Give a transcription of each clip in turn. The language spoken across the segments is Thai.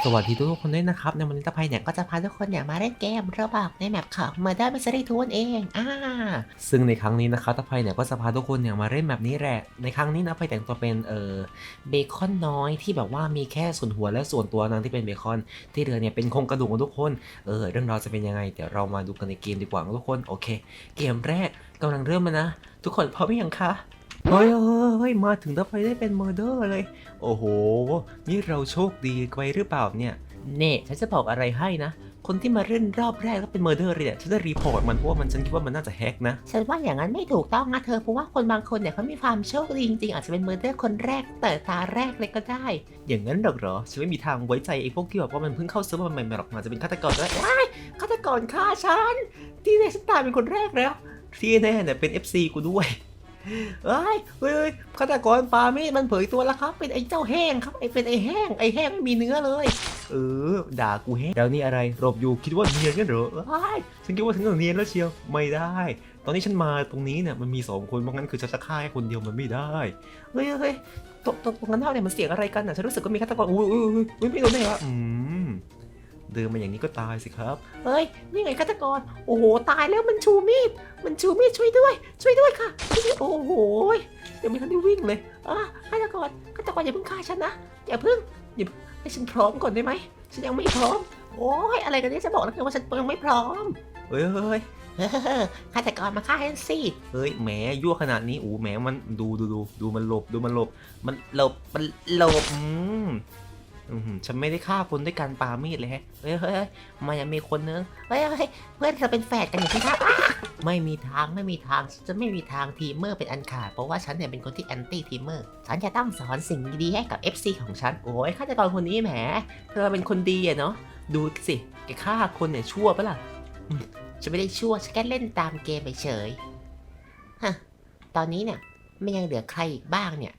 สวัสดีทุกๆคนด้วยนะครับในวันนี้ตะไพเนี่ยก็จะพาทุกคนเนี่ยมาเล่นเกมระบาดในแมปของ Murder Mystery ทูนเองอ่าซึ่งในครั้งนี้นะครับตะไพเนี่ยก็จะพาทุกคนเนี่ยมาเล่นแบบนี้แหละในครั้งนี้นะไพแต่งตัวเป็นเออเบคอนน้อยที่แบบว่ามีแค่ส่วนหัวและส่วนตัวนางที่เป็นเบคอน ที่เหลือเนี่ยเป็นโครงกระดูกของทุกคนเออเรื่องราวจะเป็นยังไงเดี๋ยวเรามาดูกันในเกมดีกว่าทุกคนโอเค เกมแรกกำลังเริ่มมานะ ทุกคนพร้อมหรือยังคะ เฮ้ยเฮ้ยเฮ้ยมาถึงตะไพได้เป็นเมอร์เดอร์เลย โอ้โห นี่เราโชคดีไปหรือเปล่าเนี่ย เน่ฉันจะบอกอะไรให้นะ คนที่มาเล่นรอบแรกแล้วเป็นเมอร์เดอร์เลยเนี่ยฉันจะรีพอร์ตมันเพราะว่ามันฉันคิดว่ามันน่าจะแฮกนะ ฉันว่าอย่างนั้นไม่ถูกต้องนะเธอเพราะว่าคนบางคนเนี่ยเขามีความโชคดีจริงๆอาจจะเป็นเมอร์เดอร์คนแรกแต่ตาแรกเลยก็ได้ อย่างนั้นหรอกเหรอฉันไม่มีทางไว้ใจไอ้พวกที่แบบว่ามันเพิ่งเข้าเซิร์ฟเวอร์ใหม่ๆหรอกมันจะเป็นฆาตกรก็ได้ว้ายฆาตกรฆ่าฉันที่แน่ฉันตายเป็นคนแรกแล้วที่แน่เนี่ยเป็น FC กูด้วย เอ้ยเฮ้ยเฮ้ยฆาตกรปาไม่มันเผยตัวแล้วครับ เป็นไอ้เจ้าแห้งครับไอ้เป็นไอ้แห้งไอ้แห้งไม่มีเนื้อเลย เออ ด่ากูแห้งแล้วนี่อะไรหลบอยู่คิดว่าเนียนกันเหรอเอ้ยฉันคิดว่าฉันจะเนียนแล้วเชียวไม่ได้ ตอนนี้ฉันมาตรงนี้เนี่ยมันมีสองคนเพราะงั้นคือฉันจะฆ่าแค่คนเดียวมันไม่ได้เฮ้ยเฮ้ยตรงตรงนั้นเท่าเนี่ยมันเสียงอะไรกันอะฉันรู้สึกว่ามีฆาตกรอุ้ยอุ้ยอุ้ยอุ้ยไม่โดนได้วะอืม เดินมาอย่างนี้ก็ตายสิครับ เฮ้ย นี่ไงฆาตกร โอ้โห ตายแล้วมันชูมีด มันชูมีดช่วยด้วย ช่วยด้วยค่ะช่วยด้วยโอ้โหยยังไม่ทันได้วิ่งเลยอะฆาตกรฆาตกรอย่าเพิ่งฆ่าฉันนะ อย่าเพิ่ง อย่าเพิ่งให้ฉันพร้อมก่อนได้ไหม ฉันยังไม่พร้อม โอ้ย อะไรกันเนี่ยจะบอกแล้วกันว่าฉันยังไม่พร้อมเฮ้ยเฮ้ยเฮ้อฆาตกรมาฆ่าฉันสิเฮ้ย แหม ยั่วขนาดนี้อู้แหม มันดูดูดูดูมันหลบ ดูมันหลบ มันหลบ มันหลบอืม อืมฉันไม่ได้ฆ่าคนด้วยการปามีดเลยแฮะเฮ้ยเฮ้ยเฮ้ยมายังมีคนนึงเฮ้ยเฮ้ยเพื่อนเธอเป็นแฝดกันอย่างที่ท่าไม่มีทางไม่มีทางฉันจะไม่มีทางทีมเมอร์เป็นอันขาดเพราะว่าฉันเนี่ยเป็นคนที่แอนตี้ทีมเมอร์ฉันจะต้องสอนสิ่งดีๆให้กับ FC ของฉันโอ้ยฆาตกรคนนี้แหมเธอเป็นคนดีอะเนาะดูสิแกฆ่าคนเนี่ยชั่วปะล่ะฉันไม่ได้ชั่วฉันแค่เล่นตามเกมเฉยฮะตอนนี้เนี่ยไม่ยังเหลือใครอีกบ้างเนี่ย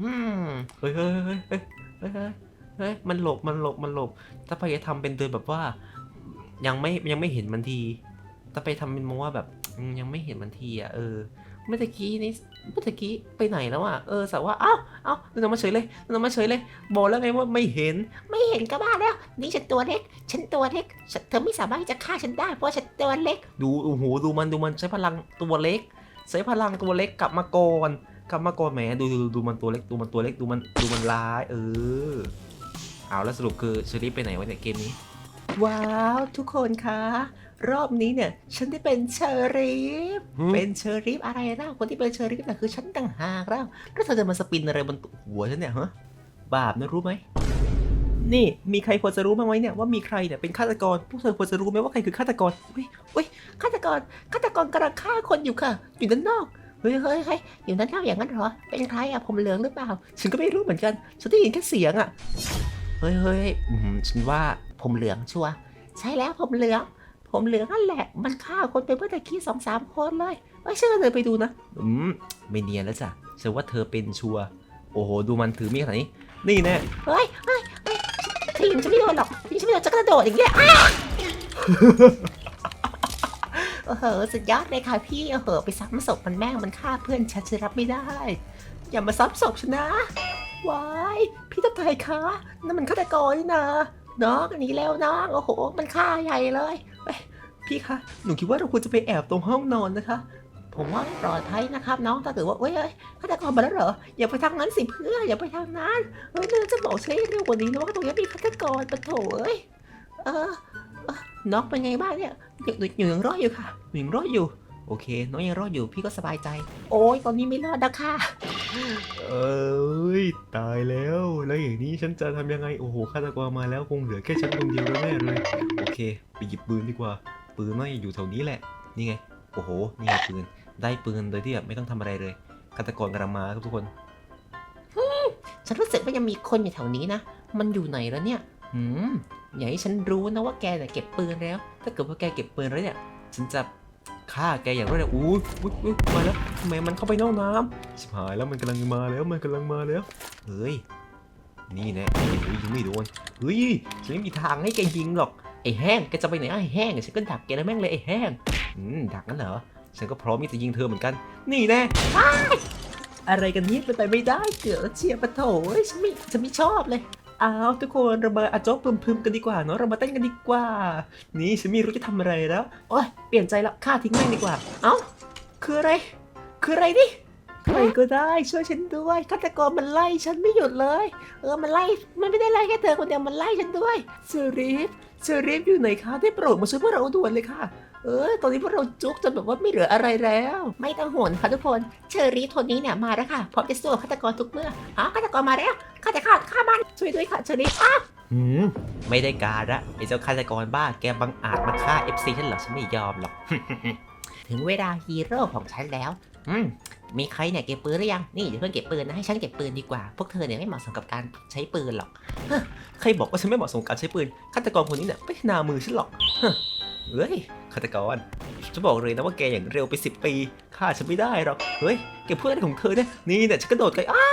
อืมเฮ้ยเฮ้ยเฮ้ยเฮ้ย เฮ้ยมันหลบมันหลบมันหลบถ้าไปทำเป็นเดินแบบว่า ยังไม่ยังไม่เห็นมันทีถ้าไปทำเป็นมองว่าแบบยังไม่เห็นมันทีอะเออเมื่อกี้นี่เมื่อกี้ไปไหนแล้วอะเออแต่ว่าเอ้าเอ้าเดินมาเฉยเลยเดินมาเฉยเลย บอกแล้วไงว่าไม่เห็นไม่เห็นก็บ้าแล้ว นี่ฉันตัวเล็ก ฉันตัวเล็กเธอไม่สามารถจะฆ่าฉันได้เพราะฉันตัวเล็ก ดูโอ้โหดูมันดูมันใช้พลังตัวเล็ก ใช้พลังตัวเล็กกลับมาก่อนกลับมาก่อนแหมดูดูดูมันตัวเล็กดูมันตัวเล็กดูมันดูมันร้าย เออ เอาแล้วสรุปคือเชอรี่ไปไหนวะเนี่ยเกมนี้ ว้าวทุกคนคะ รอบนี้เนี่ย ฉันได้เป็นเชอรีฟเป็นเชอรีฟอะไรนะคนที่เป็นเชอรีฟน่ะคือฉันต่างหากแล้วแล้วเธอจะมาสปินอะไรบนหัวฉันเนี่ยฮะบาปนะรู้ไหมนี่มีใครพอจะรู้บ้างไหมเนี่ยว่ามีใครเนี่ยเป็นฆาตกรพวกเธอพอจะรู้ไหมว่าใครคือฆาตกรเฮ้ยฆาตกรฆาตกรกำลังฆ่าคนอยู่ค่ะ อยู่ด้านนอกเฮ้ยเฮ้ยเฮ้ยอยู่ด้านนอกอย่างนั้นเหรอเป็นใครอะผมเหลืองหรือเปล่าฉันก็ไม่รู้เหมือนกันฉันได้ยินแค่เสียงอะเฮ้ยเฮ้ยอืมฉันว่าผมเหลืองชัวร์ใช่แล้วผมเหลือง ผมเหลืองนั่นแหละ มันฆ่าคนไปเมื่อตะกี้สองสามคนเลยเอ้ยเชื่อเลยไปดูนะอืมไม่เนียนแล้วจ้ะฉันว่าเธอเป็นชัวร์โอ้โหดูมันถือมีดขนาดนี้นี่แน่เฮ้ยเฮ้ยเฮ้ยทีมฉันไม่โดนหรอกทีมฉันไม่โดนจะกระโดดอย่างเงี้ยอ้าโอ้โหสุดยอดเลยค่ะพี่โอ้โหไปซ้ำศพมันแม่งมันฆ่าเพื่อนฉันฉันรับไม่ได้ อย่ามาซ้ำศพฉันนะ วายพี่ตะไคร่คะนั่นมันฆาตกรนี่นะน้องหนีแล้วน้องโอ้โห มันฆ่าใหญ่เลยพี่คะหนูคิดว่าเราควรจะไปแอบตรงห้องนอนนะคะ ผมว่าปลอดภัยนะครับ น้องถ้าเกิดว่าเอ้ยเอ้ยฆาตกรมาแล้วเหรออย่าไปทางนั้นสิเพื่อนอย่าไปทางนั้นเฮ้ยเธอจะบอกฉันให้เร็วกว่านี้นะว่าตรงนี้มีฆาตกรปะโถเอ้ยเออเออน้องเป็นไงบ้างเนี่ยอยู่อยู่ยังรอดอยู่ค่ะหนูยังรอดอยู่ โอเค น้องยังรอดอยู่พี่ก็สบายใจ โอ้ยตอนนี้ไม่รอดนะค่ะ เอ้ยตายแล้ว แล้วอย่างนี้ฉันจะทำยังไง โอ้โหฆาตกรมาแล้วคงเหลือแค่ฉันคนเดียวแล้วแน่เลย โอเค ไปหยิบปืนดีกว่า ปืนน่าจะอยู่แถวนี้แหละ นี่ไง โอ้โห นี่ไงปืน ได้ปืนโดยที่แบบไม่ต้องทำอะไรเลย ฆาตกรกำลังมาครับทุกคน ฉันรู้สึกว่ายังมีคนอยู่แถวนี้นะ มันอยู่ไหนแล้วเนี่ย หืม อย่าให้ฉันรู้นะว่าแกเนี่ยเก็บปืนแล้ว ถ้าเกิดว่าแกเก็บปืนแล้วเนี่ย ฉันจะ ฆ่าแกอย่างรวดเร็วอู้อุ๊ยมาแล้วทำไมมันเข้าไปในห้องน้ำชิบหายแล้วมันกำลังมาแล้วมันกำลังมาแล้วเฮ้ยนี่แน่โอ้ยยิงไม่โดนเฮ้ยฉันไม่มีทางให้แกยิงหรอกไอ้แห้งแกจะไปไหนไอ้แห้งฉันก็ดักแกนะแม่งเลยไอ้แห้งอืมดักนั่นเหรอฉันก็พร้อมที่จะยิงเธอเหมือนกัน นี่แน่อะไรกันเนี่ยเป็นไปไม่ได้เกือบเชียร์ปะโถฉันไม่ฉันไม่ชอบเลย อ้าวทุกคนเรามาอาโจ๊กพึมๆกันดีกว่าเนาะเรามาเต้นกันดีกว่า นี่ฉันไม่รู้จะทำอะไรแล้ว โอ้ยเปลี่ยนใจแล้วฆ่าทิ้งแม่งดีกว่า เอ้าคืออะไร คืออะไรนี่ใครก็ได้ช่วยฉันด้วยฆาตกรมันไล่ฉันไม่หยุดเลย เออมันไล่มันไม่ได้ไล่แค่เธอคนเดียวมันไล่ฉันด้วยสรีฟ เชอรีฟอยู่ไหนคะได้โปรดมาช่วยพวกเราด่วนเลยค่ะ เออ ตอนนี้พวกเราจุกจนแบบว่าไม่เหลืออะไรแล้ว ไม่ต้องห่วงค่ะทุกคน เชอรี่ทนนี้เนี่ยมาแล้วค่ะพร้อมจะสู้กับฆาตกรทุกเมื่ออ๋อฆาตกรมาแล้วฆาตกรฆ่ามันช่วยด้วยค่ะเชอรี่อ้าวหืมไม่ได้การละไอ้เจ้าฆาตกรบ้าแกบังอาจมาฆ่า FC ฉันเหรอฉันไม่ยอมหรอก ถึงเวลาฮีโร่ของฉันแล้ว อืม มีใครเนี่ยเก็บปืนหรือยัง นี่อย่าเพิ่งเก็บปืนนะให้ฉันเก็บปืนดีกว่า พวกเธอเนี่ยไม่เหมาะสมกับการใช้ปืนหรอกใครบอกว่าฉันไม่เหมาะสมกับการใช้ปืน ฆาตกรคนนี้เนี่ยไม่นามือฉันหรอกเฮ้ย ฆาตกรจะบอกเลยนะว่าแกอย่างเร็วไปสิปี ฆ่าฉันไม่ได้หรอก เฮ้ย แกพูดอะไรของเธอเนี่ย นี่เนี่ยฉันกระโดดไกลอ้า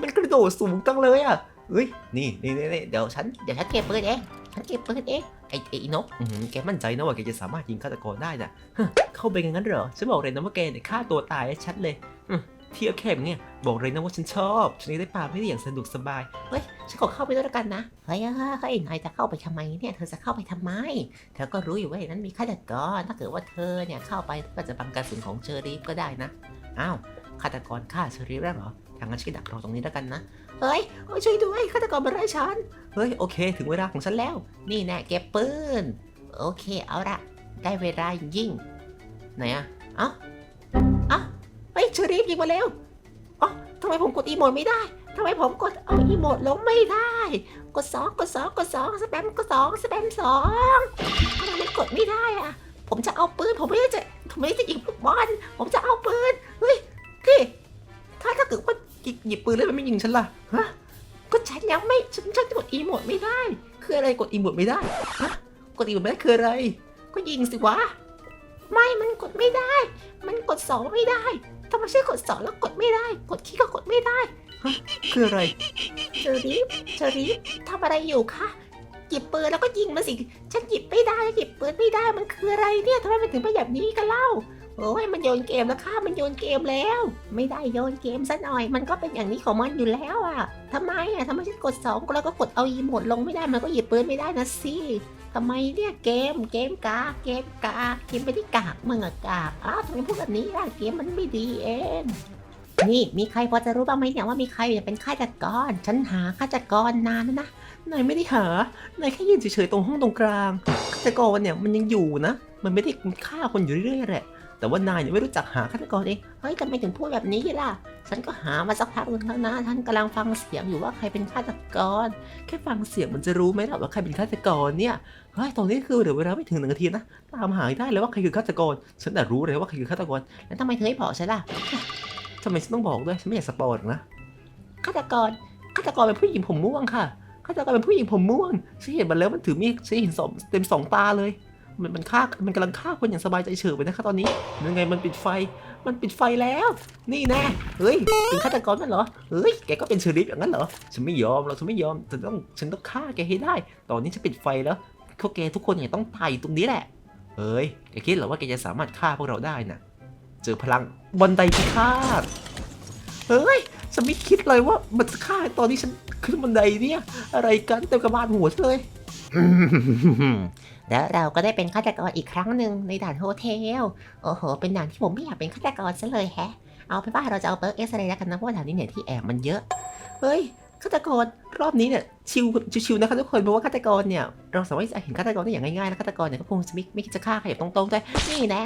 มันกระโดดสูงจังเลยอะเฮ้ย นี่นี่นี่เดี๋ยวฉัน เดี๋ยวฉันเก็บปืนเอง ฉันเก็บปืนเอง ไอ้ไอ้นกแกมั่นใจนะว่าแกจะสามารถยิงฆาตกรได้นะฮะเข้าไปงั้นเหรอ ฉันบอกเลยนะว่าแกเนี่ยฆ่าตัวตายชัดเลย ที่ยวแคบเนี่ยบอกเลยนะว่าฉันชอบฉันได้ปาไม่ได้อย่างสนุกสบาย เฮ้ย ฉันขอเข้าไปด้วยแล้วกันนะเฮ้ยเฮ้ยเฮ้ยนายจะเข้าไปทำไมเนี่ย เธอจะเข้าไปทำไม เธอก็รู้อยู่ว่านนั้นมีฆาตกรถ้าเกิดว่าเธอเนี่ยเข้าไปก็จะบังกระสุนของเชอรีฟก็ได้นะ อ้าวฆาตกรฆ่าเชอรีฟแล้วเหรอทางนั้นฉันดักรอตรงนี้แล้วกันนะ เฮ้ยโอ้ยช่วยด้วยฆาตกรมาไล่ฉัน เฮ้ยโอเค ถึงเวลาของฉันแล้ว นี่แน่เก็บปืน โอเคเอาละได้เวลายิ่ง ไหนอะเอ้าเอ้าเฮ้ยเชอรีฟยิงมาเร็วอ๋อทำไมผมกดอีโมดไม่ได้ทำไมผมกดเอาอีโมดลงไม่ได้ กดสองกดสองกดสองสแปมกดสองสแปมสองทำไมมันกดไม่ได้อะผมจะเอาปืนผมไม่ได้จะผมไม่ได้จะยิงลูกบอลผมจะเอาปืนเฮ้ยพี่ถ้าถ้าเกิดว่าหยิบปืนแล้วมันไม่ยิงฉันล่ะฮะก็ฉันยังไม่ฉันฉันกดอีโมดไม่ได้ คืออะไรกดอีโมดไม่ได้ฮะกดอีโมดไม่ได้คืออะไร ก็ยิงสิวะ ไม่มันกดไม่ได้ มันกดสองไม่ได้ทำไมใช่กดสองแล้วกดไม่ได้ กดขี้ก็กดไม่ได้คืออะไรเชอรีฟเชอรีฟทำอะไรอยู่คะหยิบปืนแล้วก็ยิงมาสิ ฉันหยิบไม่ได้หยิบปืนไม่ได้มันคืออะไรเนี่ยทำไมมันถึงเป็นแบบนี้กันเล่าโอ้ยมันโยนเกมแล้วค่ะมันโยนเกมแล้ว ไม่ได้โยนเกมซะหน่อย มันก็เป็นอย่างนี้ของมันอยู่แล้วอะทำไมอะทำไมฉันกดสองแล้วก็กดเอาอีโมดลงไม่ได้มันก็หยิบปืนไม่ได้นะสิ ทำไมเนี่ยเกม เกมกากเกมกากเกมไม่ได้กากมึงอะกากอ้าวทำไมพูดแบบนี้ล่ะเกมมันไม่ดีเองนี่มีใครพอจะรู้บ้างไหมเนี่ยว่ามีใครเนี่ยเป็นฆาตกร ฉันหาฆาตกรนานแล้วนะนายไม่ได้หานายแค่ยืนเฉยๆตรงห้องตรงกลางฆาตกรเนี่ยมันยังอยู่นะ มันไม่ได้ฆ่าคนอยู่เรื่อยๆแหละ แต่ว่านายเนี่ยไม่รู้จักหาฆาตกรเองเฮ้ยทำไมถึงพูดแบบนี้ล่ะ ฉันก็หามาสักพักหนึงแล้วนะฉันกำลังฟังเสียงอยู่ว่าใครเป็นฆาตกร แค่ฟังเสียงมันจะรู้ไหมล่ะว่าใครเป็นฆาตกรเนี่ยเฮ้ยตอนนี้คือเหลือเวลาไม่ถึงหนึ่งนาทีนะตามหาได้เลยว่าใครคือฆาตกร ฉันแต่รู้เลยว่าใครคือฆาตกร แล้วทำไมเธอไม่บอกฉันล่ะทำไมฉันต้องบอกด้วยฉันไม่อยากสปอรอกนะฆาตกรฆาตกรเป็นผู้หญิงผมม่วงค่ะฆาตกรเป็นผู้หญิงผมม่วงฉันเห็นมันแล้วมันถือมีดฉันเห็นสองเต็มสองตาเลย มันมันฆ่ามันกำลังฆ่าคนอย่างสบายใจเฉิบไปนะคะตอนนี้ยังไงมันปิดไฟ มันปิดไฟแล้ว นี่แน่เฮ้ยเป็นฆาตกรนั่นเหรอเฮ้ยแกก็เป็นเชอริฟอย่างนั้นเหรอฉันไม่ยอมหรอกฉันไม่ยอมฉันต้องฉันต้องฆ่าแกให้ได้ ตอนนี้ฉันปิดไฟแล้วพวกแกทุกคนเนี่ยต้องตายอยู่ตรงนี้แหละเฮ้ยแกคิดเหรอว่าแกจะสามารถฆ่าพวกเราได้น่ะเจอพลังบนไดพิฆาตเฮ้ยฉันไม่คิดเลยว่ามันจะฆ่าตอนที่ฉันขึ้นบันไดเนี่ยอะไรกันเต็มกระบาลหัวเลย แล้วเราก็ได้เป็นฆาตกรอีกครั้งหนึ่งในด่านโฮเทล โอ้โห เป็นด่านที่ผมไม่อยากเป็นฆาตกรซะเลยแฮะ เอาไปนว่าเราจะเอาเปิร์กเอ็กซ์เลยแล้วกันนะเพราะว่าด่านนี้เนี่ยที่แอบมันเยอะ เฮ้ยฆาตกรรอบนี้เนี่ยชิวชิวๆนะคะทุกคนเพราะว่าฆาตกรเนี่ยเราสามารถจะเห็นฆาตกรได้อย่างง่ายๆแล้วฆาตกรเนี่ยก็คงจะไม่ไม่คิดจะฆ่าใครแบบตรงๆด้วยนี่แน่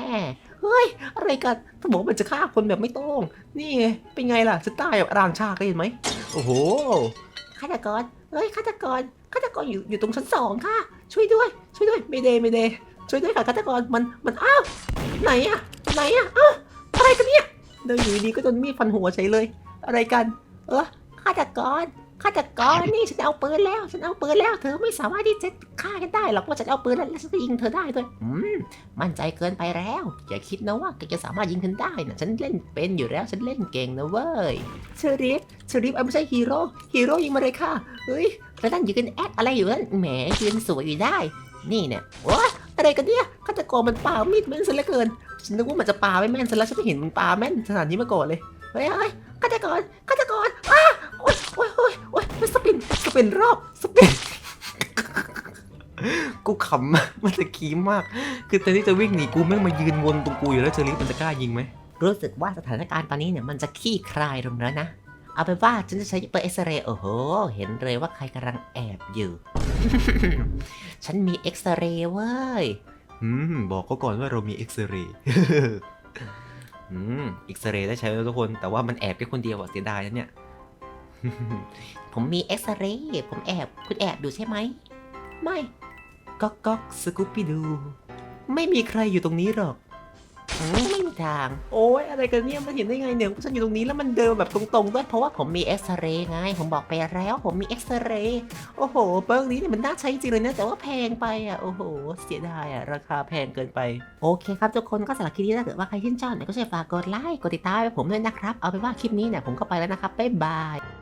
เฮ้ยอะไรกันถ้าบอกว่ามันจะฆ่าคนแบบไม่ตรงนี่ไงเป็นไงล่ะจะตายแบบอรามชาติก็เห็นไหมโอ้โห ฆาตกรเฮ้ยฆาตกรฆาตกรอยู่อยู่ตรงชั้นสองค่ะ ช่วยด้วย ช่วยด้วยไม่เดไม่เดช่วยด้วยค่ะฆาตกรมันมันอ้าวไหนอะไหนอะอ้าวอะไรกันเนี่ยเดินอยู่ดีก็โดนมีดฟันหัวใช้เลย อะไรกัน เออฆาตกร ฆาตกรนี่ฉันเอาปืนแล้ว ฉันเอาปืนแล้วเธอไม่สามารถที่จะฆ่ากันได้หรอกว่าฉันเอาปืนแล้วแล้วฉันก็ยิงเธอได้ด้วยอืมมั่นใจเกินไปแล้วอย่าคิดนะว่าแกจะสามารถยิงฉันได้นะฉันเล่นเป็นอยู่แล้วฉันเล่นเก่งนะเว้ยเชอริฟเชอริฟไม่ใช่ฮีโร่ฮีโร่ยิงมาเลยค่ะเฮ้ยแล้วนั่นยืนแอคอะไรอยู่นั่นแหมยืนสวยอยู่ได้ นี่เนี่ยโอ้อะไรกันเนี่ยฆาตกรมันปามีดแม่นซะเหลือเกินฉันนึกว่ามันจะปาไม่แม่นซะแล้วฉันไม่เห็นมันปาแม่นขนาดนี้มาก่อนเลยเฮ้ยเฮ้ยฆาตกร กรอ้าโอ๊ยโอ๊ยโอ๊ยโอ๊ยมันสปินสจะเป็นรอบสเปนกูขำมากมันจะคีมาก คือตอนที่จะวิ่งหนีกูแม่งมายืนวนตรงกูอยู่แล้วเชอรี่มันจะกล้ายิงไหม รู้สึกว่าสถานการณ์ตอนนี้เนี่ยมันจะขี้คลายลงแล้วนะ เอาเป็นว่าฉันจะใช้เปิดเอ็กซเรย์โอ้โห เห็นเลยว่าใครกำลังแอบอยู่ ฉันมีเอ็กซเรย์เว้ย อืม บอกเขาก่อนว่าเรามีเอ็กซเรย์อืมเอ็กซเรย์ได้ใช้แล้วทุกคน แต่ว่ามันแอบแค่คนเดียวอะเสียดายนะเนี่ย ผมมีเอ็กซเรย์ผมแอบ คุณแอบดูใช่ไหม ไม่ก๊อกก๊อกสกูปปี้ดู ไม่มีใครอยู่ตรงนี้หรอกอืมไม่มีทาง โอ้ยอะไรกันเนี่ยมันเห็นได้ไงเนี่ยฉันอยู่ตรงนี้แล้วมันเดินแบบตรงๆด้วยเพราะว่าผมมีเอ็กซเรย์ไง ผมบอกไปแล้วผมมีเอ็กซเรย์โอ้โหเบิร์กนี้เนี่ยมันน่าใช้จริงเลยนะแต่ว่าแพงไปอะโอ้โห เสียดายอะราคาแพงเกินไป โอเคครับทุกคนก็สำหรับคลิปนี้ถ้าเกิดว่าใครชื่นชอบเนี่ยก็ช่วยฝากกดไลค์กดติดตามให้ผมด้วยนะครับเอาเป็นว่าคลิปนี้เนี่ยผมก็ไปแล้วนะครับบ๊ายบาย